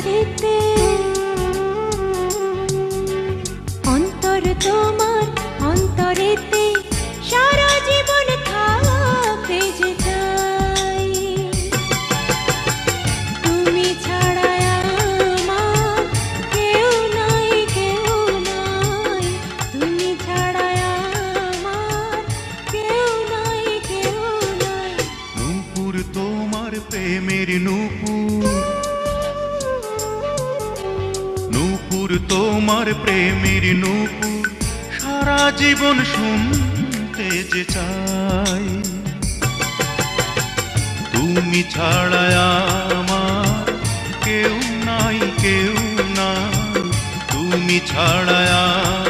করিতে। অন্তর তোমার অন্তরেতে সারা জীবন থাকবে যে তাই। তুমি ছাড়া আমার কেউ নাই কেউ নাই। তুমি ছাড়া আমার কেউ নাই কেউ নাই। নূপুর তোমার প্রেমের নূপুর। প্রেমের নূপুর, সারা জীবন শুনতে যে চাই। তুমি ছাড়া আমার কেউ নাই, কেউ না। তুমি ছাড়া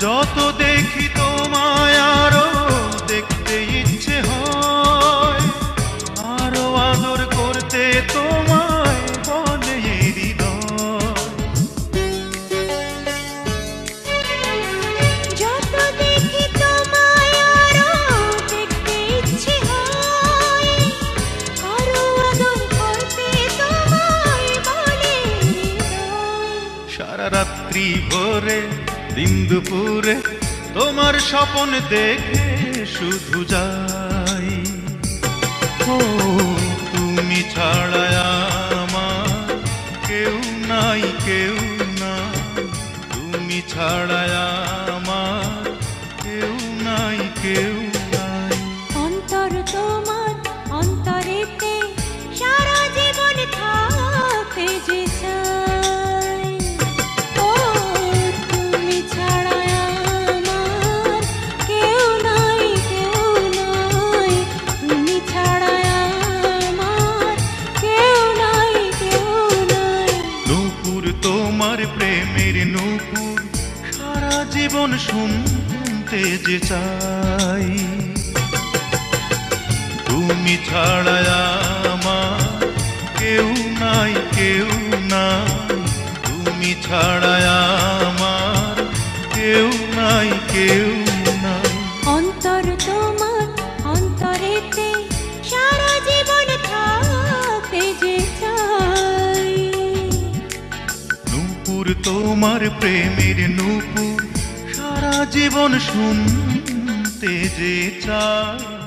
যত দেখি তোমায় আরও দেখতে ইচ্ছে হয়। আরও আদর করতে তোমায় বলে। সারা রাত্রি ভোরে দিন তোমার স্বপন দেখে শুধু যাই। ও, তুমি ছাড়ায় আমার কেউ নাই, কেউ না। তুমি ছাড়া জীবন শুনতে যে চাই। তুমি ছাড়া আমার কেউ নাই কেউ নাই। তুমি ছাড়া নূপুর তোমার প্রেমের নূপুর সারা জীবন শুনতে যে চাই